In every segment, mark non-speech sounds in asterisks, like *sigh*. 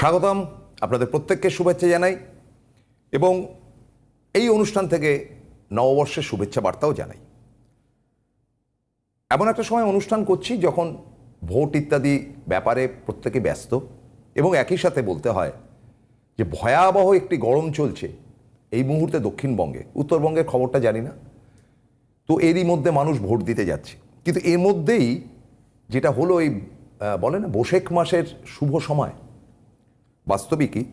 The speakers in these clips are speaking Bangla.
স্বাগতম আপনাদের প্রত্যেককে শুভেচ্ছা জানাই এবং এই অনুষ্ঠান থেকে নববর্ষের শুভেচ্ছা বার্তাও জানাই। এমন একটা সময় অনুষ্ঠান করছি যখন ভোট ইত্যাদি ব্যাপারে প্রত্যেকে ব্যস্ত এবং একই সাথে বলতে হয় যে ভয়াবহ একটি গরম চলছে এই মুহূর্তে দক্ষিণবঙ্গে। উত্তরবঙ্গের খবরটা জানি না। তো এরই মধ্যে মানুষ ভোট দিতে যাচ্ছে। কিন্তু এর মধ্যেই যেটা হলো এই বলে না বৈশাখ মাসের শুভ সময় বাস্তবিকই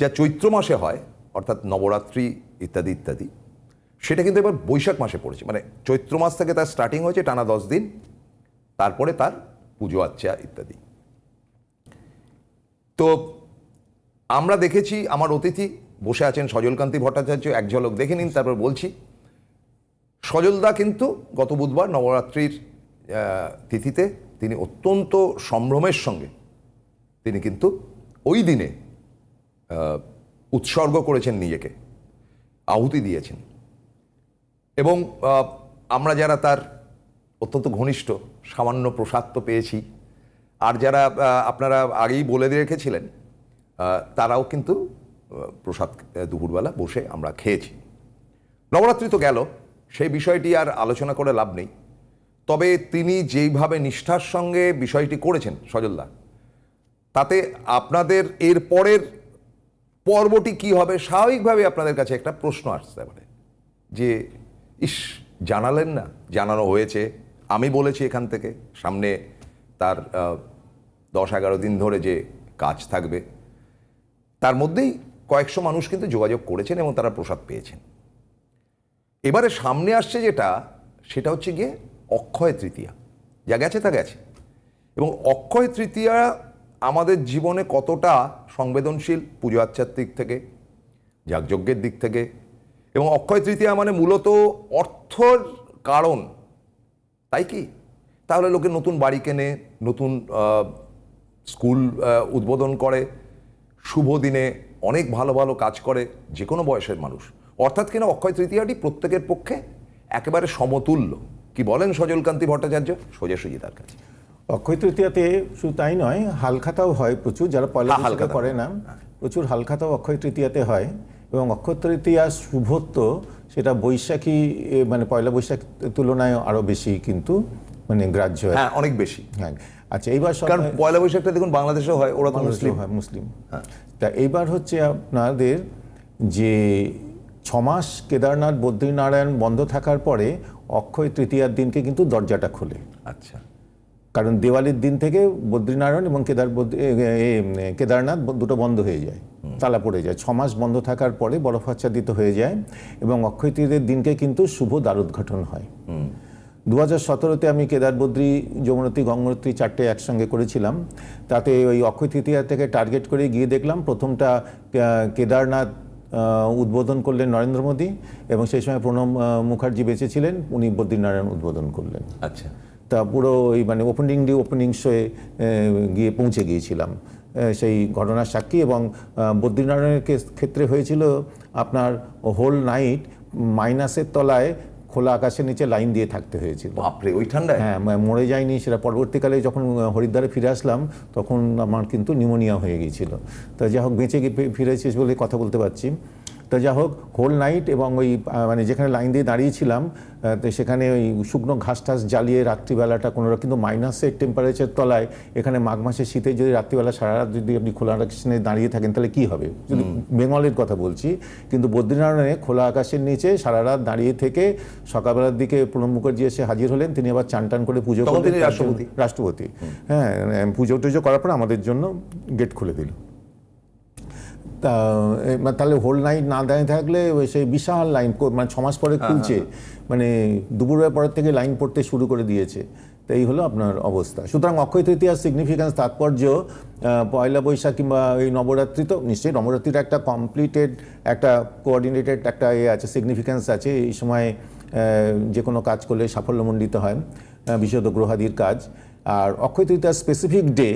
যা চৈত্র মাসে হয়, অর্থাৎ নবরাত্রি ইত্যাদি ইত্যাদি, সেটা কিন্তু এবার বৈশাখ মাসে পড়েছে। মানে চৈত্র মাস থেকে তার স্টার্টিং হয়েছে টানা দশ দিন, তারপরে তার পুজো আচ্চা ইত্যাদি। তো আমরা দেখেছি, আমার অতিথি বসে আছেন সজলকান্তি ভট্টাচার্য, এক ঝলক দেখে নিন, তারপর বলছি। সজলদা কিন্তু গত বুধবার নবরাত্রির তিথিতে তিনি অত্যন্ত সম্ভ্রমের সঙ্গে তিনি কিন্তু ওই দিনে উৎসর্গ করেছেন নিজেকে, আহুতি দিয়েছেন। এবং আমরা যারা তার অত্যন্ত ঘনিষ্ঠ, সামান্য প্রসাদ তো পেয়েছি, আর যারা আপনারা আগেই বলে রেখেছিলেন তারাও কিন্তু প্রসাদ দুপুরবেলা বসে আমরা খেয়েছি। নবরাত্রি তো গেল, সেই বিষয়টি আর আলোচনা করে লাভ নেই। তবে তিনি যেইভাবে নিষ্ঠার সঙ্গে বিষয়টি করেছেন, সজলদা তাতে আপনাদের এর পরের পর্বটি কি হবে? স্বাভাবিকভাবে আপনাদের কাছে একটা প্রশ্ন আসতে পারে যে, ইস, জানালেন না? জানানো হয়েছে। আমি বলেছি এখান থেকে। সামনে তার দশ এগারো দিন ধরে যে কাজ থাকবে, তার মধ্যেই কয়েকশো মানুষ কিন্তু যোগাযোগ করেছেন এবং তারা প্রসাদ পেয়েছেন। এবারে সামনে আসছে যেটা, সেটা হচ্ছে গিয়ে অক্ষয় তৃতীয়া। যা গেছে তা গেছে। এবং অক্ষয় তৃতীয়া আমাদের জীবনে কতটা সংবেদনশীল পুজো আচ্চার দিক থেকে, যাগযজ্ঞের দিক থেকে, এবং অক্ষয় তৃতীয়া মানে মূলত অর্থর কারণ, তাই কি? তাহলে লোকে নতুন বাড়ি কেনে, নতুন স্কুল উদ্বোধন করে, শুভ দিনে অনেক ভালো ভালো কাজ করে যে কোনো বয়সের মানুষ। অর্থাৎ কিনা অক্ষয় তৃতীয়াটি প্রত্যেকের পক্ষে একেবারে সমতুল্য। কি বলেন সজলকান্তি ভট্টাচার্য? সোজাসুজি তার কাছে। অক্ষয় তৃতীয়াতে শুধু তাই নয় হালখাতাও হয় প্রচুর যারা পয়লা হ্যাঁ, হালখাতা। করে না প্রচুর হালখাতাও অক্ষয় তৃতীয়াতে হয় এবং অক্ষয় তৃতীয়ার শুভত্ব সেটা বৈশাখী মানে পয়লা বৈশাখ তুলনায় আরও বেশি কিন্তু মানে গ্রাহ্য হয়। হ্যাঁ অনেক বেশি। হ্যাঁ আচ্ছা এইবার কারণ পয়লা বৈশাখটা দেখুন বাংলাদেশেও হয় ওরা তো মুসলিম মুসলিম। হয় মুসলিম। তা এইবার হচ্ছে আপনাদের যে ছমাস কেদারনাথ বদ্রীনারায়ণ বন্ধ থাকার পরে অক্ষয় তৃতীয়ার দিনকে কিন্তু দরজাটা খোলে। আচ্ছা। কারণ দেওয়ালির দিন থেকে বদ্রীনারায়ণ এবং কেদার কেদারনাথ দুটো বন্ধ হয়ে যায় তালা পড়ে যায়। ছমাস বন্ধ থাকার পরে বরফ আচ্ছাদিত হয়ে যায় এবং অক্ষয় তৃতীয়ের দিনকে কিন্তু শুভ দ্বারোদ্ঘাটন হয়। দু হাজার সতেরোতে আমি কেদার বদ্রী যমুনতী গঙ্গোত্রী চারটে একসঙ্গে করেছিলাম। তাতে ওই অক্ষয় তৃতীয়া থেকে টার্গেট করে গিয়ে দেখলাম প্রথমটা কেদারনাথ উদ্বোধন করলেন নরেন্দ্র মোদী এবং সেই সময় প্রণব মুখার্জি বেঁচে ছিলেন উনি বদ্রীনারায়ণ উদ্বোধন করলেন। আচ্ছা। তা পুরো ওই মানে ওপেনিং ডে ওপেনিং শোয়ে গিয়ে পৌঁছে গিয়েছিলাম। সেই ঘটনার সাক্ষী এবং বদ্রীনারায়ণের ক্ষেত্রে হয়েছিল আপনার হোল নাইট মাইনাসের তলায় খোলা আকাশের নিচে লাইন দিয়ে থাকতে হয়েছিল। বাপরে ওই ঠান্ডায়? হ্যাঁ মরে যায়নি সেটা পরবর্তীকালে যখন হরিদ্বারে ফিরে আসলাম তখন আমার কিন্তু নিউমোনিয়া হয়ে গিয়েছিল। তা যা হোক বেঁচে গিয়ে ফি- বলে কথা বলতে পারছি। তা যা হোক হোল নাইট এবং ওই মানে যেখানে লাইন দিয়ে দাঁড়িয়েছিলাম তো সেখানে ওই শুকনো ঘাস টাস জ্বালিয়ে রাত্রিবেলাটা কোনো কিন্তু মাইনাসের টেম্পারেচার তলায় এখানে মাঘ মাসের শীতে যদি রাত্রিবেলা সারা রাত যদি আপনি খোলা আকাশে দাঁড়িয়ে থাকেন তাহলে কি হবে? যদি বেঙ্গলের কথা বলছি কিন্তু বদ্রীনারায়ণে খোলা আকাশের নিচে সারা রাত দাঁড়িয়ে থেকে সকালবেলার দিকে প্রণব মুখার্জি এসে হাজির হলেন তিনি আবার চান টান করে পুজো করলেন রাষ্ট্রপতি। রাষ্ট্রপতি। হ্যাঁ পুজো টুজো করার পর আমাদের জন্য গেট খুলে দিল। তা মানে তাহলে হোল নাইট না দাঁড়িয়ে থাকলে ওই সেই বিশাল লাইন মানে ছ মাস পরে খুলছে। মানে দুপুরের পরের থেকে লাইন পড়তে শুরু করে দিয়েছে। তো এই হলো আপনার অবস্থা। সুতরাং অক্ষয় তৃতীয়ার সিগনিফিক্যান্স তাৎপর্য পয়লা বৈশাখ কিংবা এই নবরাত্রি তো নিশ্চয়ই নবরাত্রির একটা কমপ্লিটেড একটা কোঅর্ডিনেটেড একটা এ আছে সিগনিফিক্যান্স আছে। এই সময় যে কোনো কাজ করলে সাফল্যমণ্ডিত হয় বিশেষত গ্রহাদির কাজ। আর অক্ষয় তৃতীয়ার স্পেসিফিক ডে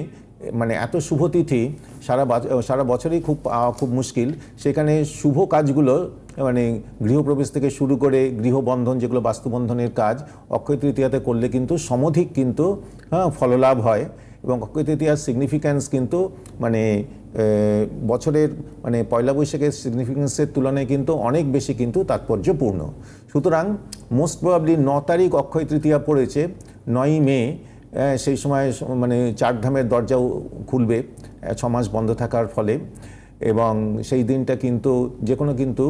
মানে এত শুভ তিথি সারা সারা বছরই খুব খুব মুশকিল। সেখানে শুভ কাজগুলো মানে গৃহপ্রবেশ থেকে শুরু করে গৃহবন্ধন যেগুলো বাস্তুবন্ধনের কাজ, অক্ষয় তৃতীয়াতে করলে কিন্তু সমধিক কিন্তু হ্যাঁ ফললাভ হয় এবং অক্ষয় তৃতীয়ার সিগনিফিক্যান্স কিন্তু মানে বছরের মানে পয়লা বৈশাখের সিগনিফিক্যান্সের তুলনায় কিন্তু অনেক বেশি কিন্তু তাৎপর্যপূর্ণ। সুতরাং মোস্ট প্রবাবলি ন তারিখ অক্ষয় তৃতীয়া পড়েছে, নয়ই মে সেই সময় মানে চারধামের দরজাও খুলবে ছ মাস বন্ধ থাকার ফলে। এবং সেই দিনটা কিন্তু যে কোনো কিন্তু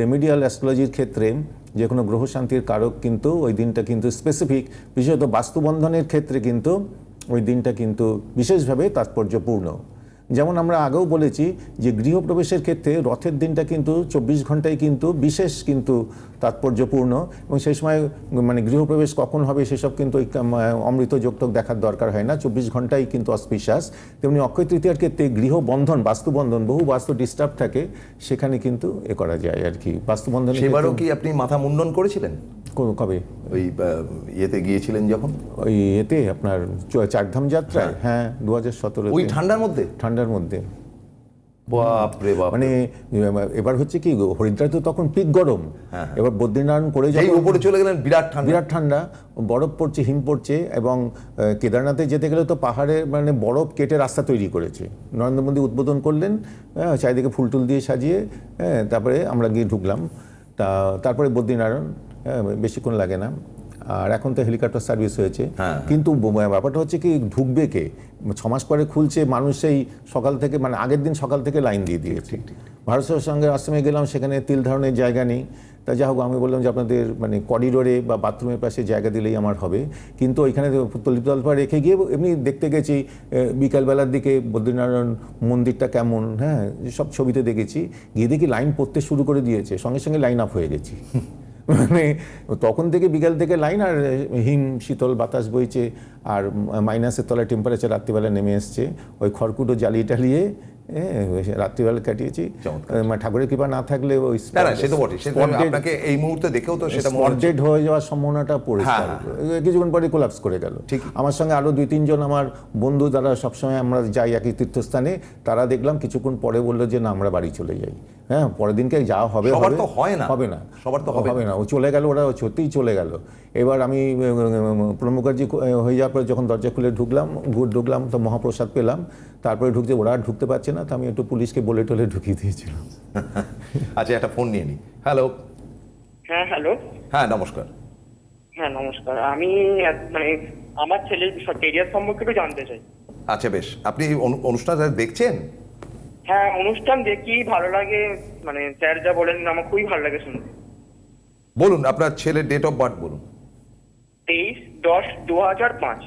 রেমিডিয়াল অ্যাস্ট্রোলজির ক্ষেত্রে যে কোনো গ্রহ শান্তির কারক কিন্তু ওই দিনটা কিন্তু স্পেসিফিক বিশেষত বাস্তুবন্ধনের ক্ষেত্রে কিন্তু ওই দিনটা কিন্তু বিশেষভাবে তাৎপর্যপূর্ণ। যেমন আমরা আগেও বলেছি যে গৃহপ্রবেশের ক্ষেত্রে রথের দিনটা কিন্তু চব্বিশ ঘন্টায় কিন্তু বিশেষ কিন্তু তাৎপর্যপূর্ণ এবং সেই সময় মানে গৃহপ্রবেশ কখন হবে সেসব কিন্তু অমৃত যোগটোক দেখার দরকার হয় না। চব্বিশ ঘন্টাই কিন্তু অসপিশাস তেমনি অক্ষয় তৃতীয়ার ক্ষেত্রে গৃহবন্ধন বাস্তুবন্ধন বহু বাস্তু ডিস্টার্ব থাকে সেখানে কিন্তু এ করা যায় আর কি। বাস্তুবন্ধন সেবারও কি আপনি মাথা মুন্ডন করেছিলেন? কবে? ওই ইয়েতে গিয়েছিলেন যখন? ওই এতে আপনার চারধাম যাত্রায়? হ্যাঁ। দু হাজার সতেরো ওই ঠান্ডার মধ্যে? ঠান্ডার মধ্যে। বাপ রে বাপ মানে এবার হচ্ছে কি হরিদ্বার তো তখন পিক গরম। এবার বদ্রীনারায়ণ করে হ্যাঁ, যখন উপরে চলে গেলেন বিরাট ঠান্ডা। বিরাট ঠান্ডা বরফ পড়ছে হিম পড়ছে এবং কেদারনাথে যেতে গেলে তো পাহাড়ে মানে বরফ কেটে রাস্তা তৈরি করেছে। নরেন্দ্র মোদী উদ্বোধন করলেন হ্যাঁ, চারিদিকে ফুল টুল দিয়ে সাজিয়ে হ্যাঁ, তারপরে আমরা গিয়ে ঢুকলাম। তা তারপরে বদ্রীনারায়ণ হ্যাঁ, বেশিক্ষণ লাগে না। আর এখন তো হেলিকপ্টার সার্ভিস হয়েছে। হ্যাঁ। কিন্তু ব- ব্যাপারটা হচ্ছে কি ঢুকবে কে? ছ মাস পরে খুলছে মানুষ সেই সকাল থেকে মানে আগের দিন সকাল থেকে লাইন দিয়ে দিয়েছে। ভারত সঙ্গে আশ্রমে গেলাম সেখানে তিল ধারণের জায়গা নেই। তা যা হোক আমি বললাম যে আপনাদের মানে করিডোরে বা বাথরুমের পাশে জায়গা দিলেই আমার হবে। কিন্তু ওইখানে তলিতলপা রেখে গিয়ে এমনি দেখতে গেছি বিকালবেলার দিকে বদ্রীনারায়ণ মন্দিরটা কেমন হ্যাঁ সব ছবিতে দেখেছি। গিয়ে দেখি লাইন পড়তে শুরু করে দিয়েছে সঙ্গে সঙ্গে লাইন আপ হয়ে গেছি। মানে তখন থেকে বিকাল থেকে লাইন আর হিম, শীতল বাতাস বইছে আর মাইনাসের তলায় টেম্পারেচার রাত্রিবেলা নেমে এসছে। ওই খড়কুটো জ্বালিয়ে টালিয়ে রাত্রিবেলা কাটিয়েছি। মানে ঠাকুরের কৃপা না থাকলে ওই সে তো বটে সেটা আপনাকে এই মুহূর্তে দেখেও তো সেটা স্পট হচ্ছে। ডেড হয়ে যাওয়ার সম্ভাবনাটা পরিষ্কার হ্যাঁ, কিছুক্ষণ পরে কোলাপস করে গেল। ঠিক। আমার সঙ্গে আরও দুই তিনজন আমার বন্ধু যারা সবসময় আমরা যাই একই তীর্থস্থানে তারা দেখলাম কিছুক্ষণ পরে বলল যে না আমরা বাড়ি চলে যাই। হ্যাঁ পরের দিনকে যা হবে সবার তো হয় না। হবে না। সবার তো হবে না। ও চলে গেল ওরা সত্যিই চলে গেল। এবার আমি প্রণব মুখার্জি হয়ে যাওয়ার পরে যখন দরজা খুলে ঢুকলাম ঢুকলাম তো মহাপ্রসাদ পেলাম। তারপরে ঢুকছে ওরা আর ঢুকতে পারছে না তো আমি একটু পুলিশকে বলে টলে ঢুকিয়ে দিয়েছিলাম। *laughs* আচ্ছা একটা ফোন নিয়ে নি। হ্যালো হ্যাঁ হ্যালো। হ্যাঁ নমস্কার। হ্যাঁ নমস্কার। আমি মানে আমার ছেলের কেরিয়ার সম্পর্কে একটু জানতে চাই। আচ্ছা বেশ। আপনি অনু- অনুষ্ঠানটা দেখছেন? হ্যাঁ অনুষ্ঠান দেখি ভালো লাগে। মানে স্যার যা বলেন আমার খুবই ভালো লাগে শুনতে। বলুন আপনার ছেলের ডেট অফ বার্থ বলুন। তেইশ দশ দু হাজার পাঁচ।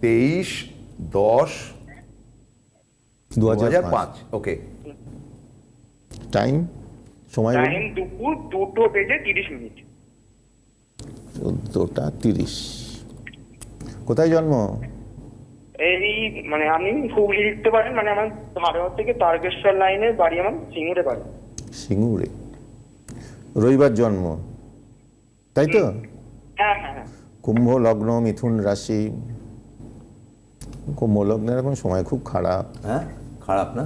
তেইশ দশ দু হাজার পাঁচ। ওকে টাইম সময় টাইম দুপুর দুটো বেজে তিরিশ মিনিট। চোদ্দোটা তিরিশ। কোথায় জন্ম? এই মানে আপনি হুগলি লিখতে পারেন মানে আমার ধারওয়ার থেকে তারকেশ্বর লাইনের বাড়ি আমার সিঙ্গুরে বাড়ি। সিঙ্গুরে। রবিবার জন্ম। তাই তো? হ্যাঁ হ্যাঁ হ্যাঁ। কুম্ভ লগ্ন মিথুন রাশি। কুম্ভ লগ্নের এখন সময় খুব খারাপ। হ্যাঁ? খারাপ না?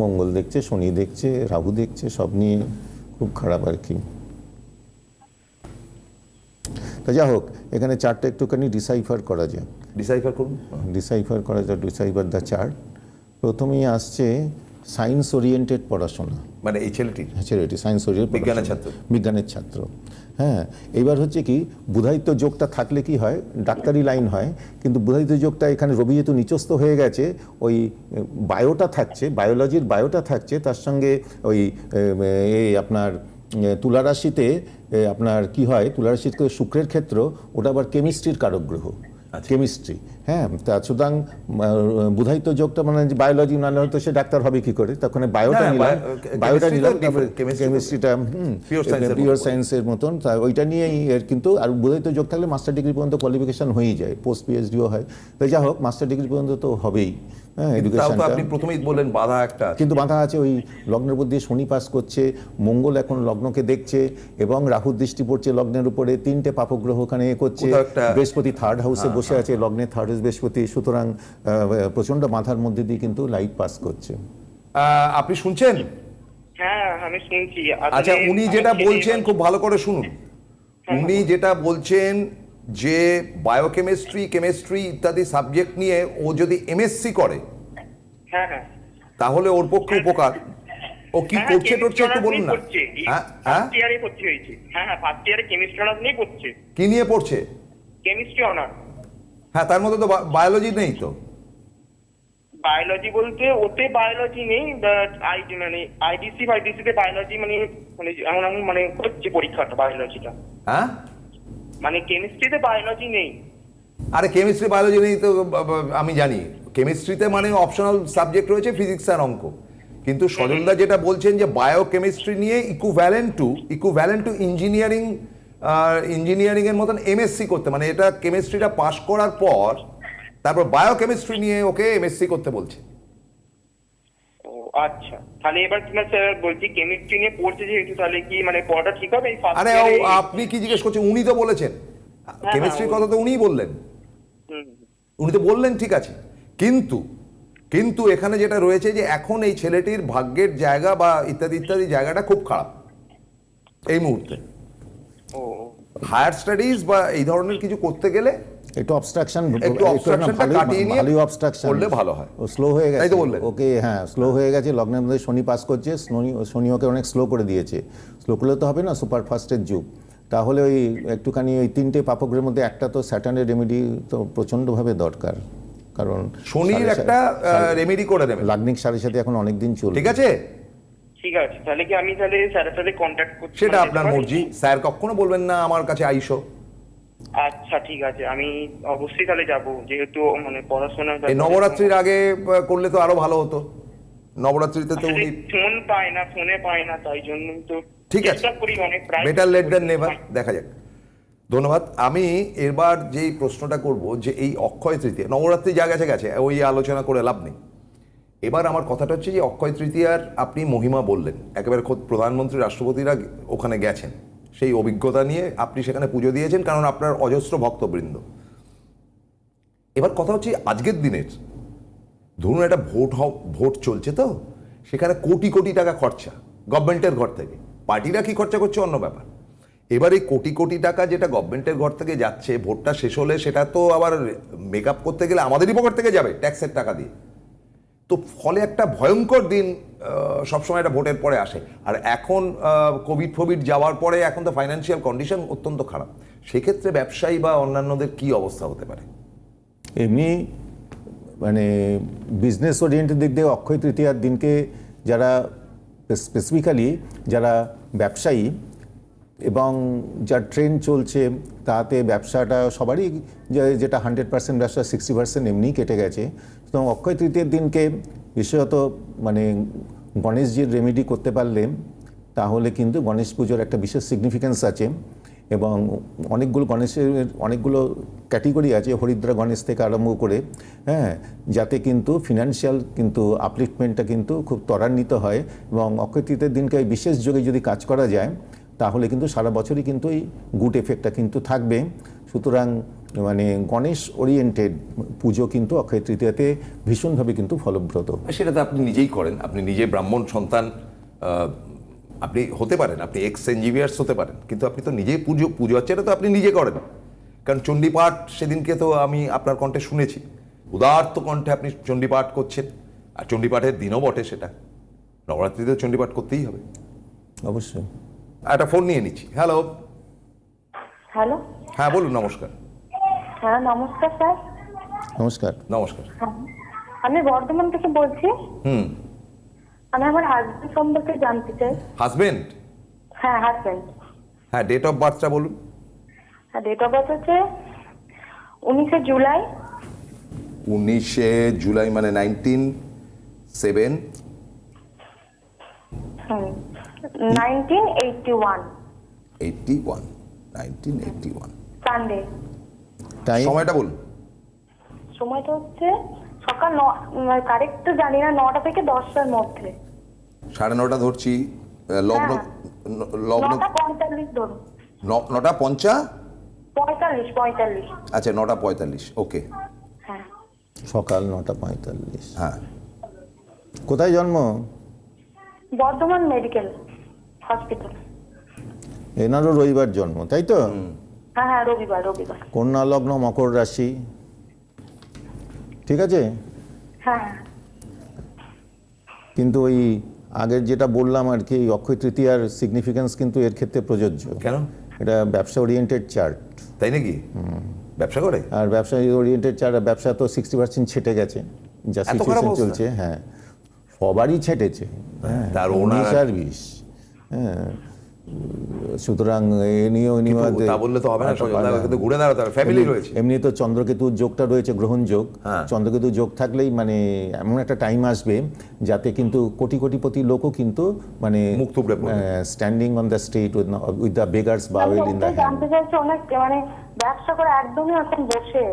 মঙ্গল দেখছে শনি দেখছে রাহু দেখছে সব নিয়ে খুব খারাপ আর কি। তা যা হোক এখানে চারটা একটুখানি ডিসাইফার করা যায় ডিসাইফার করুন। ডিসাইফার করা যায় ডিসাইফার দ্য চার্ট প্রথমেই আসছে সায়েন্স ওরিয়েন্টেড পড়াশোনা। মানে এই ছেলেটি ছেলেটি সায়েন্স ওরিয়েন্টেড বিজ্ঞানের ছাত্র। বিজ্ঞানের ছাত্র। হ্যাঁ এইবার হচ্ছে কি বুধায়িত্ব যোগটা থাকলে কি হয় ডাক্তারি লাইন হয় কিন্তু বুধায়িত্ব যোগটা এখানে রবি যেহেতু নিচস্থ হয়ে গেছে ওই বায়োটা থাকছে বায়োলজির বায়োটা থাকছে তার সঙ্গে ওই এই আপনার তুলারাশিতে তুলা রাশিতে আপনার কি হয় তুলারাশিতে শুক্রের ক্ষেত্র ওটা আবার কেমিস্ট্রির কারক গ্রহ কেমিস্ট্রি। হ্যাঁ তা সুতরাং বুধায়িত্ব যোগটা মানে বায়োলজি না হলে তো সে ডাক্তার হবে কি করে? তখন বায়োটা হ্যাঁ, নিলাম বায়োটা নিলাম কেমিস্ট্রিটা পিওর সায়েন্সের মতন। তা ওইটা নিয়েই এর কিন্তু আর বোধহয় তো যোগ থাকলে মাস্টার ডিগ্রি পর্যন্ত কোয়ালিফিকেশন হয়েই যায় পোস্ট পিএইচডিও হয়। তো যা হোক মাস্টার ডিগ্রি পর্যন্ত তো হবেই হ্যাঁ এডুকেশনটা আপনি প্রথমেই বললেন বাধা একটা কিন্তু বাধা আছে ওই লগ্নের দিয়ে শনি পাস করছে মঙ্গল এখন লগ্নকে দেখছে এবং রাহুর দৃষ্টি পড়ছে লগ্নের উপরে তিনটে পাপগ্রহ ওখানে করছে হ্যাঁ, বৃহস্পতি থার্ড হাউসে বসে আছে লগ্নের থার্ড হাউস বৃহস্পতি সুতরাং প্রচণ্ড মাথার মধ্যে দিয়ে কিন্তু লাইট পাস করছে। আপনি শুনছেন? হ্যাঁ আমি শুনছি। আচ্ছা উনি যেটা বলছেন খুব ভালো করে শুনুন। উনি যেটা বলছেন যে বায়োকেমিস্ট্রি কেমিস্ট্রি ইত্যাদি সাবজেক্ট নিয়ে ও যদি এমএসসি করে হ্যাঁ হ্যাঁ। তাহলে ওর পক্ষে উপকার। ও কি হ্যাঁ, করছে টরছে একটু বলুন না। হ্যাঁ হ্যাঁ? first year এ হ্যাঁ হ্যাঁ ফার্স্ট ইয়ারে কেমিস্ট্রি অনার্স নিয়ে পড়ছে কি নিয়ে পড়ছে? কেমিস্ট্রি অনার্স হ্যাঁ তার মধ্যে তো বায়োলজি নেই তো? বায়োলজি বলতে ওতে বায়োলজি নেই বাট আই মানে আইডিসি ফাইডিসি তে বায়োলজি মানে মানে এমন এমন মানে হচ্ছে পরীক্ষাটা বায়োলজিটা হ্যাঁ? মানে কেমিস্ট্রিতে বায়োলজি নেই। আরে কেমিস্ট্রি বায়োলজি নেই তো আমি জানি। কেমিস্ট্রিতে মানে অপশনাল সাবজেক্ট রয়েছে ফিজিক্স আর অঙ্ক। কিন্তু সজলদা যেটা বলছেন যে বায়োকেমিস্ট্রি নিয়ে equivalent to equivalent to engineering engineering এর মতন এমএসসি করতে মানে এটা কেমিস্ট্রিটা পাশ করার পর তারপর বায়োকেমিস্ট্রি নিয়ে ওকে এমএসসি করতে বলছে। ও আচ্ছা। তাহলে এবার তোমার স্যার বলছি কেমিস্ট্রি নিয়ে পড়ছে যেহেতু তাহলে কি মানে পড়াটা ঠিক হবে আরে ও আপনি কি জিজ্ঞেস করছেন? উনি তো বলেছেন। কেমিস্ট্রির হ্যাঁ, কথা তো উনিই বললেন। উনি তো বললেন ঠিক আছে। কিন্তু কিন্তু এখানে যেটা রয়েছে যে এখন এই ছেলেটির ভাগ্যের জায়গা বা ইত্যাদি ইত্যাদি জায়গাটা খুব খারাপ। এই মুহূর্তে। হায়ার স্টাডিজ বা এই ধরনের কিছু করতে গেলে একটু অবস্ট্রাকশন একটু obstruction টা কাটিয়ে নিয়ে ভালোই অবস্ট্রাকশন করলে ভালো হয়। ও স্লো হয়ে তাই তো বললেন। ওকে হ্যাঁ স্লো হয়ে গেছে। লগ্নের মধ্যে শনি পাস করছে। শনি শনি ওকে অনেক স্লো করে দিয়েছে। স্লো করলে তো হবে না সুপার ফাস্টের যুগ। তাহলে ওই একটুখানি ওই তিনটে পাপগ্রের মধ্যে একটা তো স্যাটার্নের রেমেডি তো প্রচণ্ডভাবে দরকার। কারণ শনির একটা রেমেডি করে দেবেন লাগনিক সাড়ে সাথে এখন অনেক দিন চলবে। ঠিক আছে? ঠিক আছে তাহলে কি আমি তাহলে স্যারের সাথে কন্ট্যাক্ট করতে সেটা আপনার মর্জি। স্যার কখনো বলবেন না আমার কাছে আইসো। আচ্ছা ঠিক আছে। আমি অবশ্যই তাহলে যাব যেহেতু মানে পড়াশোনা এই নবরাত্রির আগে করলে তো আরও ভালো হতো। নবরাত্রিতে তো উনি ফোন পায় না ফোনে পায় না তাই জন্য তো ঠিক আছে। বেটার লেট দেন নেভার দেখা যাক। ধন্যবাদ। আমি এবার যেই প্রশ্নটা করব যে এই অক্ষয় তৃতীয়া নবরাত্রি যা গেছে গেছে ওই আলোচনা করে লাভ নেই। এবার আমার কথাটা হচ্ছে যে অক্ষয় তৃতীয়ার আপনি মহিমা বললেন। একেবারে খোদ প্রধানমন্ত্রী, রাষ্ট্রপতিরা ওখানে গেছেন। সেই অভিজ্ঞতা নিয়ে আপনি সেখানে পুজো দিয়েছেন কারণ আপনার অজস্র ভক্তবৃন্দ। এবার কথা হচ্ছে আজকের দিনের। ধরুন একটা ভোট ভোট চলছে তো, সেখানে কোটি কোটি টাকা খরচা গভর্নমেন্টের ঘর থেকে। পার্টিরা কি খরচা করছে অন্য ব্যাপার। এবার এই কোটি কোটি টাকা যেটা গভর্নমেন্টের ঘর থেকে যাচ্ছে, ভোটটা শেষ হলে সেটা তো আবার মেকআপ করতে গেলে আমাদেরই পকেট থেকে যাবে ট্যাক্সের টাকা দিয়ে। তো ফলে একটা ভয়ঙ্কর দিন সবসময় একটা ভোটের পরে আসে। আর এখন কোভিড ফোভিড যাওয়ার পরে এখন তো ফাইন্যান্সিয়াল কন্ডিশন অত্যন্ত খারাপ। সেক্ষেত্রে ব্যবসায়ী বা অন্যান্যদের কি অবস্থা হতে পারে? এমনি মানে বিজনেস ওরিয়েন্টেড দিক দিয়ে অক্ষয় তৃতীয়ার দিনকে যারা স্পেসিফিক্যালি যারা ব্যবসায়ী এবং যা ট্রেন চলছে, তাতে ব্যবসাটা সবারই যেটা হান্ড্রেড পার্সেন্ট ব্যবসা সিক্সটি পার্সেন্ট এমনিই কেটে গেছে। তো অক্ষয় তৃতীয়ার দিনকে বিশেষত মানে গণেশজির রেমেডি করতে পারলে তাহলে কিন্তু গণেশ পুজোর একটা বিশেষ সিগনিফিক্যান্স আছে এবং অনেকগুলো গণেশের, অনেকগুলো ক্যাটেগরি আছে হরিদ্রা গণেশ থেকে আরম্ভ করে হ্যাঁ যাতে কিন্তু ফিনান্সিয়াল কিন্তু আপলিফমেন্টটা কিন্তু খুব ত্বরান্বিত হয় এবং অক্ষয়তৃতীয়ের দিনকে বিশেষ যোগে যদি কাজ করা যায়, তাহলে কিন্তু সারা বছরই কিন্তু এই গুড এফেক্টটা কিন্তু থাকবে। সুতরাং মানে গণেশ ওরিয়েন্টেড পুজো কিন্তু অক্ষয় তৃতীয়াতে ভীষণভাবে কিন্তু ফলপ্রদ। সেটা তো আপনি নিজেই করেন আপনি নিজে ব্রাহ্মণ সন্তান আপনি হতে পারেন আপনি এক্স এনজিভিয়ার্স হতে পারেন কিন্তু আপনি তো নিজেই পুজো পুজো অর্চনা তো আপনি নিজে করেন। কারণ চণ্ডীপাঠ সেদিনকে তো আমি আপনার কণ্ঠে শুনেছি উদার্ত কণ্ঠে আপনি চণ্ডীপাঠ করছেন আর চণ্ডীপাঠের দিনও বটে সেটা নবরাত্রিতে চণ্ডীপাঠ করতেই হবে। অবশ্যই। একটা ফোন নিয়ে নিচ্ছি হ্যালো হ্যালো হ্যাঁ বলুন নমস্কার। হ্যাঁ নমস্কার স্যার। নমস্কার। নমস্কার। হ্যাঁ, আমি বর্ধমান থেকে বলছি। হুম। আমি আমার হাজবেন্ড সম্পর্কে জানতে চাই। হাজবেন্ড হ্যাঁ হাজবেন্ড হ্যাঁ ডেট অফ বার্থটা বলুন। আর ডেট অফ বার্থ হচ্ছে উনিশে জুলাই। উনিশে জুলাই মানে nineteen seven nineteen eighty one eighty one nineteen eighty one Sunday time সময়টা বলুন। সময়টা হচ্ছে সকাল ন কারেক্ট তো জানি না নটা থেকে দশটার মধ্যে। সাড়ে নটা ধরছি লগ্ন হ্যাঁ। লগ্ন পঁয়তাল্লিশ ধরুন। ন- নটা পঞ্চা? পঁয়তাল্লিশ পঁয়তাল্লিশ। আচ্ছা নটা পঁয়তাল্লিশ ওকে। হ্যাঁ। সকাল নটা পঁয়তাল্লিশ। হ্যাঁ। কোথায় জন্ম? Bardhaman medical hospital. এনারও রবিবার জন্ম তাই তো? হ্যাঁ হ্যাঁ রবিবার রবিবার। কন্যা লগ্ন মকর রাশি। ঠিক আছে? হ্যাঁ কিন্তু ওই আগের যেটা বললাম আর কি অক্ষয় তৃতীয়ার সিগনিফিকেন্স কিন্তু এর ক্ষেত্রে প্রযোজ্য। কেন? এটা ব্যবসা ওরিয়েন্টেড চার্ট তাই নাকি? ব্যবসা করে? আর ব্যবসা ওরিয়েন্টেড চার্ট ব্যবসা তো সিক্সটি পার্সেন্ট ছেটে গেছে। যা সিচুয়েশন চলছে হ্যাঁ। সবারই ছেটেছে। হ্যাঁ তার ওনার- সার্ভিস হ্যাঁ। সুতরাং এ নিয়ে ওই নিয়ে তা বললে তো হবে না কিন্তু ঘুরে দাঁড়াতে হবে ফ্যামিলি রয়েছে। এমনি তো চন্দ্রকেতু যোগটা রয়েছে গ্রহণ যোগ। হ্যাঁ। চন্দ্রকেতু যোগ থাকলেই মানে এমন একটা টাইম আসবে যাতে কিন্তু কোটি কোটিপতি লোকও কিন্তু মানে মুখ থুবড়ে standing on the street with with the beggars bowl in the জানতে চাইছি অনেক মানে ব্যবসা করে একদমই এখন বসে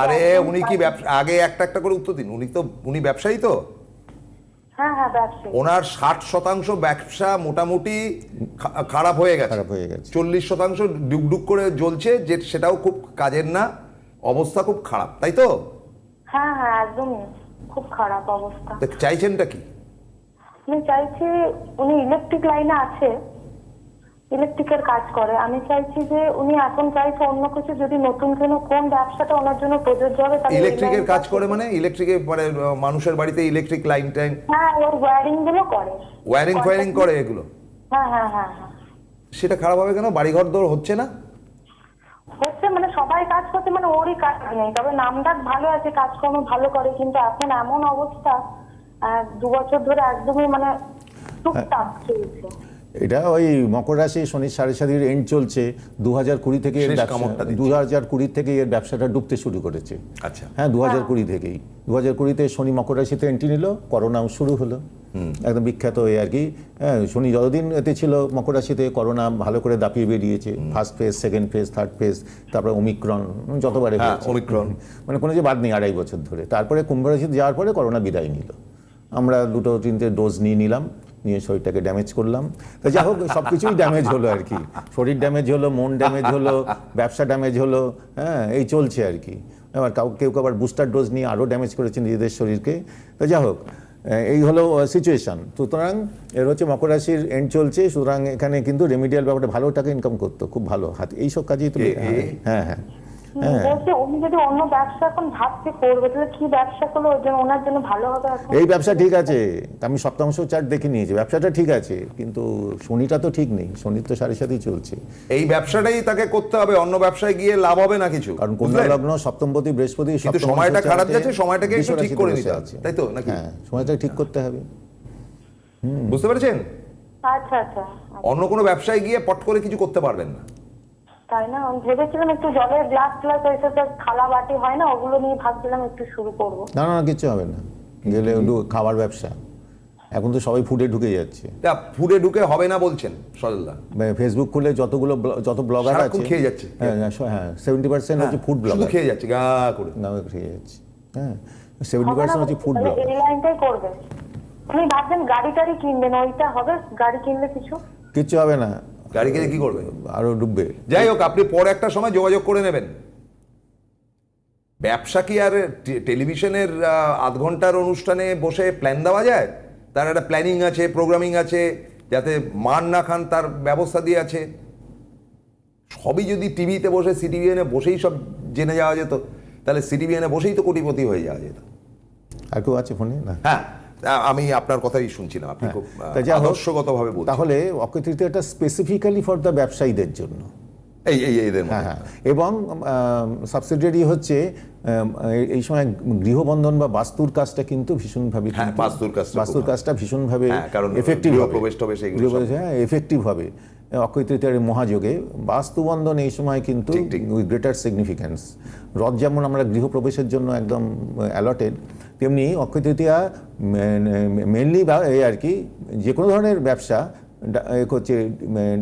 আরে উনি কি ব্যবসা আগে একটা একটা করে উত্তর দিন। উনি তো উনি ব্যবসায়ী তো? ওনার ষাট শতাংশ ব্যবসা মোটামুটি খারাপ হয়ে গেছে। খারাপ হয়ে গেছে। চল্লিশ শতাংশ ডুকডুক করে জ্বলছে যে সেটাও খুব কাজের না অবস্থা খুব খারাপ তাই তো? হ্যাঁ হ্যাঁ একদমই খুব খারাপ অবস্থা। তা চাইছেনটা কি? আমি চাইছি উনি ইলেকট্রিক লাইনে আছে। ইলেকট্রিকের কাজ করে। আমি চাইছি যে উনি এখন চাইছে অন্য কিছু যদি নতুন কোনো কোন ব্যবসাটা ওনার জন্য প্রযোজ্য হবে তাহলে ইলেকট্রিকের কাজ করে মানে? ইলেকট্রিকের মানে মানুষের বাড়িতে ইলেকট্রিক লাইন টাইন? হ্যাঁ ওর ওয়্যারিংগুলো করে। ওয়ারিং ফায়ারিং করে এগুলো? হ্যাঁ হ্যাঁ হ্যাঁ হ্যাঁ। সেটা খারাপ হবে কেন? বাড়িঘর দৌড় হচ্ছে না? হচ্ছে মানে সবাই কাজ করছে মানে ওরই কাজ নেই। তবে নামডাক ভালো আছে কাজকর্ম ভালো করে কিন্তু এখন এমন অবস্থা দু বছর ধরে একদমই মানে টুকটাক চলছে। এটা ওই মকর রাশি শনি সাড়ে সাতির এন্ড চলছে। দু হাজার কুড়ি থেকে। দু হাজার কুড়ি থেকে এর ব্যবসাটা ডুবতে শুরু করেছে। আচ্ছা। হ্যাঁ দু হাজার কুড়ি থেকেই। দু হাজার কুড়িতে শনি মকর রাশিতে এন্ট্রি নিল করোনাও শুরু হলো। একদম বিখ্যাত হয়ে আর কি। হ্যাঁ শনি যতদিন এতে ছিল মকর রাশিতে করোনা ভালো করে দাপিয়ে বেরিয়েছে। First phase second phase third phase তারপরে ওমিক্রন যতবারে হ্যাঁ, ওমিক্রন। মানে কোনো যে বাদ নেই আড়াই বছর ধরে। তারপরে কুম্ভ রাশিতে যাওয়ার পরে করোনা বিদায় নিল। আমরা দুটো তিনটে ডোজ নিয়ে নিলাম। নিয়ে শরীরটাকে ড্যামেজ করলাম। তো যাই হোক সব কিছুই ড্যামেজ হলো আর কি। শরীর ড্যামেজ হলো মন ড্যামেজ হলো ব্যবসা ড্যামেজ হলো হ্যাঁ এই চলছে আর কি। এবার কাউ কেউ আবার বুস্টার ডোজ নিয়ে আরও ড্যামেজ করেছে নিজেদের শরীরকে। তো যাই হোক এই হলো সিচুয়েশন সুতরাং এর হচ্ছে মকর রাশির এন্ড চলছে সুতরাং এখানে কিন্তু রেমিডিয়াল ব্যাপারটা ভালো টাকা ইনকাম করতো খুব ভালো। হাত এইসব কাজেই তো হ্যাঁ হ্যাঁ। উনি যদি অন্য ব্যবসা এখন ভাবছে করবে তাহলে কি ব্যবসা করলে? ওর জন্য ওনার জন্য ভালো হবে এই ব্যবসা ঠিক আছে। আমি সপ্তাংশ চার্ট দেখে নিয়েছি। ব্যবসাটা ঠিক আছে কিন্তু শনিটা তো ঠিক নেই। শনির তো সাড়ে সাথেই চলছে। এই ব্যবসাটাই তাকে করতে হবে। অন্য ব্যবসায় গিয়ে লাভ হবে না কিছু। কারণ কন্যা লগ্ন সপ্তমপতি বৃহস্পতি কিন্তু সময়টা খারাপ যাচ্ছে, সময়টাকে একটু ঠিক করে নিতে। আছে। তাই তো, নাকি? হ্যাঁ সময়টা ঠিক করতে হবে। বুঝতে পেরেছেন? আচ্ছা আচ্ছা। অন্য কোনো ব্যবসায় গিয়ে পট করে কিছু করতে পারবেন না। তাই না? আমি ভেবেছিলাম একটু জলের গ্লাস গ্লাস ওইসব যে থালা বাটি হয় না ওগুলো নিয়ে ভাবছিলাম একটু শুরু করব। না না কিচ্ছু হবে না। গেলে একটু খাবার ব্যবসা। এখন তো সবাই ফুডে ঢুকে যাচ্ছে। তা ফুডে ঢুকে হবে না বলছেন সজলদা? মানে ফেসবুক খুলে যতগুলো যত ব্লগার আছে খেয়ে যাচ্ছে। হ্যাঁ হ্যাঁ সেভেন্টি পার্সেন্ট হচ্ছে ফুড শুধু ব্লগার খেয়ে যাচ্ছে গা করে। না খেয়ে যাচ্ছে। হ্যাঁ সেভেন্টি পার্সেন্ট হচ্ছে ফুড ব্লগার এই লাইনটাই করবে। আপনি ভাবছেন গাড়ি টাড়ি কিনবেন ওইটা হবে? গাড়ি কিনলে কিছু? কিছু হবে না। গাড়ি কিনে কি করবে? আরও ডুববে। যাই হোক আপনি পরে একটা সময় যোগাযোগ করে নেবেন। ব্যবসা কি আর টেলিভিশনের আধ ঘণ্টার অনুষ্ঠানে বসে প্ল্যান দেওয়া যায়? তার একটা প্ল্যানিং আছে প্রোগ্রামিং আছে যাতে মার না খান তার ব্যবস্থা দিয়ে আছে। সবই যদি টিভিতে বসে সিটিভিএনে বসেই সব জেনে যাওয়া যেত তাহলে সিটিভিএনে বসেই তো কোটিপতি হয়ে যাওয়া যেত। আর কেউ আছে ফোনে না। হ্যাঁ। আমি আপনার কথাই শুনছিলাম। আপনি খুব আহ, তা আদর্শগতভাবে বলছেন। তাহলে অক্ষয় তৃতীয়টা স্পেসিফিক্যালি ফর দ্য ব্যবসায়ীদের জন্য। এই এই এদের হ্যাঁ হ্যাঁ। এবং সাবসিডিয়ারি হচ্ছে এই- সময় গৃহবন্ধন বা বাস্তুর কাজটা কিন্তু ভীষণভাবে হ্যাঁ, বাস্তুর কাজটা বাস্তুর কাজটা ভীষণভাবে হ্যাঁ, কারণ এফেক্টিভ গৃহপ্রবেশ টবেশ হ্যাঁ এফেক্টিভ হবে। অক্ষয় তৃতীয়ার মহাযোগে। বাস্তুবন্ধন এই সময় কিন্তু গ্রেটার সিগনিফিক্যান্স রথ যেমন আমরা গৃহপ্রবেশের জন্য একদম অ্যালটেড তেমনি অক্ষয় তৃতীয়া মেনলি এই আর কি যে কোনো ধরনের ব্যবসা এ করছে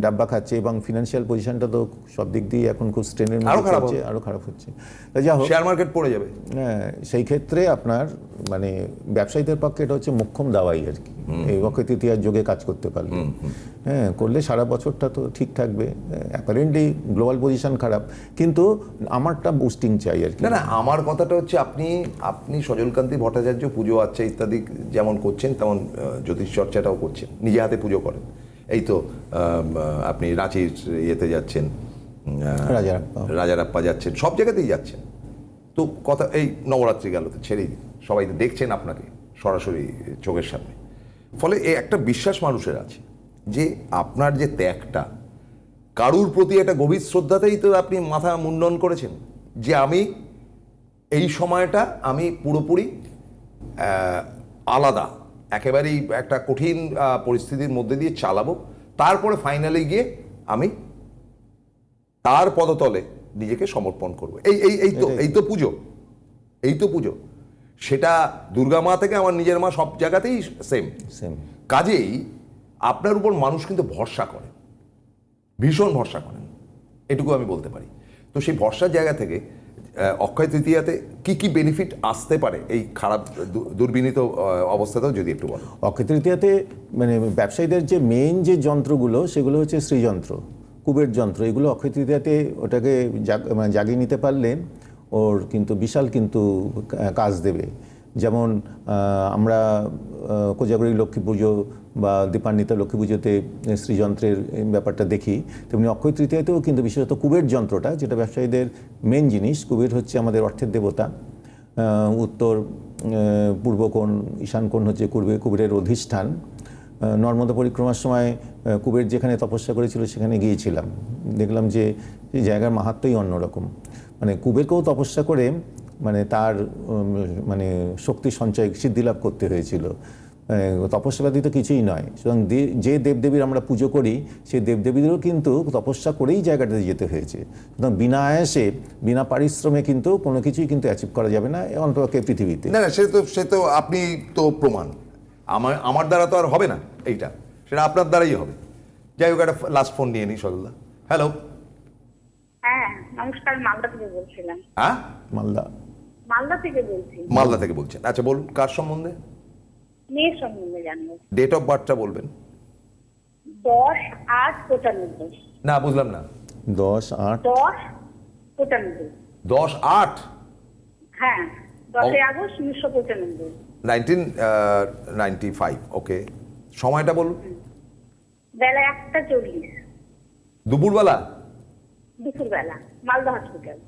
ডাব্বা খাচ্ছে এবং ফিনান্সিয়াল পজিশনটা তো সব দিক দিয়ে এখন খুব স্ট্রেনের মধ্যে খারাপ চলছে আরও খারাপ হচ্ছে। তা যা হোক। শেয়ার মার্কেট পড়ে যাবে। হ্যাঁ, সেই ক্ষেত্রে আপনার মানে ব্যবসায়ীদের পক্ষে এটা হচ্ছে মোক্ষম দাওয়াই আর কি। এই অক্ষয় তৃতীয়ার যোগে কাজ করতে পারলে। হ্যাঁ করলে সারা বছরটা তো ঠিক থাকবে। অ্যাপারেন্টলি গ্লোবাল পজিশন খারাপ। কিন্তু আমারটা বুস্টিং চাই আর কি। না না আমার কথাটা হচ্ছে আপনি আপনি সজলকান্তি ভট্টাচার্য পুজো আচ্ছা ইত্যাদি যেমন করছেন তেমন জ্যোতিষ চর্চাটাও করছেন। নিজে হাতে পুজো করেন। এই তো আপনি রাঁচির ইয়েতে যাচ্ছেন রাজারাপ্পা। রাজারাপ্পা যাচ্ছেন সব জায়গাতেই যাচ্ছেন। তো কথা এই নবরাত্রি গেল তো ছেড়েই দিন। সবাই তো দেখছেন আপনাকে সরাসরি চোখের সামনে। ফলে এই একটা বিশ্বাস মানুষের আছে। যে আপনার যে ত্যাগটা কারুর প্রতি একটা গভীর শ্রদ্ধাতেই তো আপনি মাথা মুন্ডন করেছেন যে আমি এই সময়টা আমি পুরোপুরি আলাদা একেবারেই একটা কঠিন পরিস্থিতির মধ্যে দিয়ে চালাবো। তারপরে ফাইনালে গিয়ে আমি তার পদতলে নিজেকে সমর্পণ করব। এই এই এই তো এই তো পুজো। এই তো পুজো। সেটা দুর্গা মা থেকে আমার নিজের মা সব জায়গাতেই সেম সেম কাজেই আপনার উপর মানুষ কিন্তু ভরসা করে। ভীষণ ভরসা করেন এটুকু আমি বলতে পারি। তো সেই ভরসার জায়গা থেকে অক্ষয় তৃতীয়াতে কি কি বেনিফিট আসতে পারে? এই খারাপ দুর্বিনীত অবস্থাতেও যদি একটু বলেন। অক্ষয় তৃতীয়াতে মানে ব্যবসায়ীদের যে মেইন যে যন্ত্রগুলো, সেগুলো হচ্ছে শ্রীযন্ত্র কুবের যন্ত্র। এগুলো অক্ষয় তৃতীয়াতে ওটাকে জাগ- মানে জাগিয়ে নিতে পারলে ওর কিন্তু বিশাল কিন্তু কাজ দেবে। যেমন আমরা কোজাগরী লক্ষ্মী পুজো বা দীপান্বিত লক্ষ্মী পুজোতে শ্রীযন্ত্রের ব্যাপারটা দেখি তেমনি অক্ষয় তৃতীয়াতেও কিন্তু বিশেষত কুবের যন্ত্রটা যেটা ব্যবসায়ীদের মেন জিনিস কুবের হচ্ছে আমাদের অর্থের দেবতা উত্তর আহ, পূর্ব কোণ ঈশান কোণ হচ্ছে কুবে কুবেরের অধিষ্ঠান নর্মদা পরিক্রমার সময় কুবের যেখানে তপস্যা করেছিল সেখানে গিয়েছিলাম। দেখলাম যে এই জায়গার মাহাত্মই অন্যরকম। মানে কুবেরকেও তপস্যা করে মানে তার মানে শক্তি সঞ্চয় সিদ্ধিলাভ করতে হয়েছিল। তপস্যাবাদী তো কিছুই নয়। সুতরাং দে- যে দেবদেবীর আমরা পুজো করি সেই দেবদেবীদেরও কিন্তু তপস্যা করেই জায়গাটাতে যেতে হয়েছে। সুতরাং বিনা আয়াসে বিনা পারিশ্রমে কিন্তু কোনো কিছুই কিন্তু অ্যাচিভ করা যাবে না অন্তত পৃথিবীতে। না না সে তো সে তো আপনি তো প্রমাণ। আমার আমার দ্বারা তো আর হবে না এইটা। সেটা আপনার দ্বারাই হবে। যাই হোক একটা লাস্ট ফোন নিয়ে নিই সজলদা। হ্যালো হ্যাঁ নমস্কার মালদা থেকে বলছিলাম। হ্যাঁ? মালদা। মালদা থেকে বলছি। মালদা থেকে বলছেন। আচ্ছা বলুন কার সম্বন্ধে? মেয়ের সম্বন্ধে জানব। ডেট অফ বার্থটা বলবেন। দশ আট পঁচানব্বই। না বুঝলাম না। দশ আট? দশ পঁচানব্বই। দশ আট? হ্যাঁ দশই আগস্ট উনিশশো পঁচানব্বই। Nineteen ninety five okay. সময়টা বলুন। বেলা একটা চল্লিশ। দুপুরবেলা? দুপুরবেলা মালদা হসপিটাল।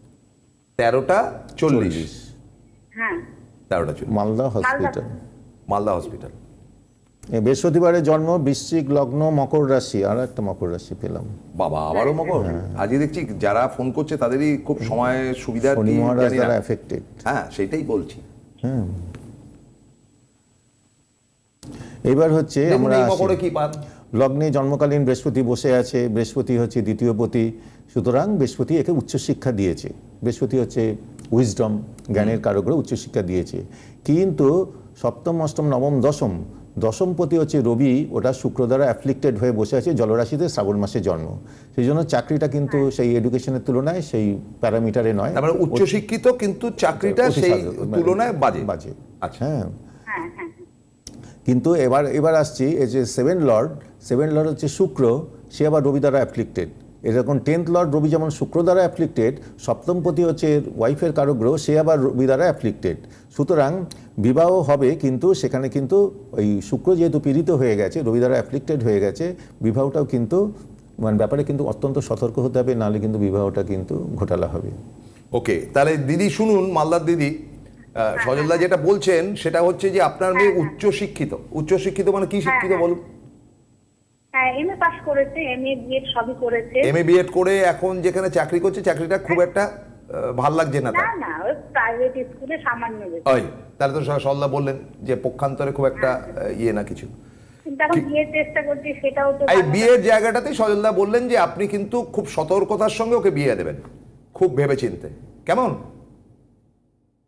তেরোটা চল্লিশ। হ্যাঁ। তেরোটা চল্লিশ। মালদা হসপিটাল মালদা। হসপিটাল বৃহস্পতিবারে জন্ম বৃশ্চিক লগ্ন মকর রাশি। আর একটা মকর রাশি পেলাম। বাবা আবারও মকর? আজকে দেখছি যারা ফোন করছে তাদেরই খুব সময় সুবিধা শনি মহারাজ জানি এফেক্টেড হ্যাঁ সেটাই বলছি। এবার হচ্ছে আমরা মকরে কি পান? লগ্নে জন্মকালীন বৃহস্পতি বসে আছে বৃহস্পতি হচ্ছে দ্বিতীয় পতি সুতরাং বৃহস্পতি একে উচ্চশিক্ষা দিয়েছে। বৃহস্পতি হচ্ছে উইজডম জ্ঞানের কারকরা উচ্চশিক্ষা দিয়েছে। কিন্তু সপ্তম অষ্টম নবম দশম দশম পতি হচ্ছে রবি ওটা শুক্র দ্বারা অ্যাফ্লিক্টেড হয়ে বসে আছে জলরাশিতে শ্রাবণ মাসে জন্ম। সেই জন্য চাকরিটা কিন্তু সেই এডুকেশনের তুলনায় সেই প্যারামিটারে নয়। মানে উচ্চশিক্ষিত কিন্তু চাকরিটা সেই মানে তুলনায় বাজে। বাজে। আচ্ছা। হ্যাঁ। হ্যাঁ হ্যাঁ। কিন্তু এবার এবার আসছি, এই যে সেভেন লর্ড সেভেন লর্ড হচ্ছে শুক্র, সে আবার রবি দ্বারা অ্যাফ্লিক্টেড এরকম টেন্থ লর্ড রবি যেমন শুক্র দ্বারা অ্যাফ্লিক্টেড সপ্তমপতি হচ্ছে ওয়াইফের কারক গ্রহ, সে আবার রবি দ্বারা অ্যাফ্লিক্টেড সুতরাং বিবাহ হবে কিন্তু, সেখানে কিন্তু ওই শুক্র যেহেতু পীড়িত হয়ে গেছে, রবি দ্বারা অ্যাফ্লিক্টেড হয়ে গেছে, বিবাহটাও কিন্তু মানে ব্যাপারে কিন্তু অত্যন্ত সতর্ক হতে হবে, নাহলে কিন্তু বিবাহটা কিন্তু ঘোটালা হবে। ওকে তাহলে দিদি শুনুন, মালদার দিদি। সজলদা যেটা বলছেন সেটা হচ্ছে যে আপনার মেয়ে উচ্চশিক্ষিত। উচ্চশিক্ষিত মানে কি শিক্ষিত হ্যাঁ। বলুন? হ্যাঁ এম এ পাস করেছে এম এ বিএড সবই করেছে। এম বিএড করে এখন যেখানে চাকরি করছে চাকরিটা খুব একটা ভালো লাগছে না না না ওই প্রাইভেট স্কুলে সামান্য ওই তাহলে তো সজলদা বললেন যে পক্ষান্তরে খুব একটা ইয়ে না কিছু। এখন বিয়ের এই জায়গাটাতে সজলদা বললেন যে আপনি কিন্তু খুব সতর্কতার সঙ্গে ওকে বিয়ে দেবেন। খুব ভেবে চিনতে কেমন?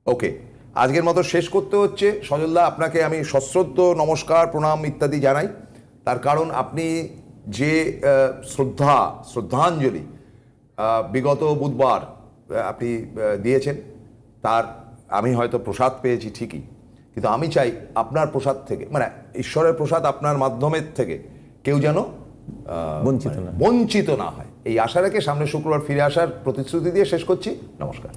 ওকে। আজকের মতো শেষ করতে হচ্ছে। সজলদা আপনাকে আমি সশ্রদ্ধ নমস্কার প্রণাম ইত্যাদি জানাই। তার কারণ আপনি যে শ্রদ্ধা শ্রদ্ধাঞ্জলি বিগত বুধবার আপনি দিয়েছেন তার আমি হয়তো প্রসাদ পেয়েছি ঠিকই। কিন্তু আমি চাই আপনার প্রসাদ থেকে মানে ঈশ্বরের প্রসাদ আপনার মাধ্যমের থেকে কেউ যেন বঞ্চিত না বঞ্চিত না হয়। এই আশা রেখে সামনে শুক্রবার ফিরে আসার প্রতিশ্রুতি দিয়ে শেষ করছি। নমস্কার।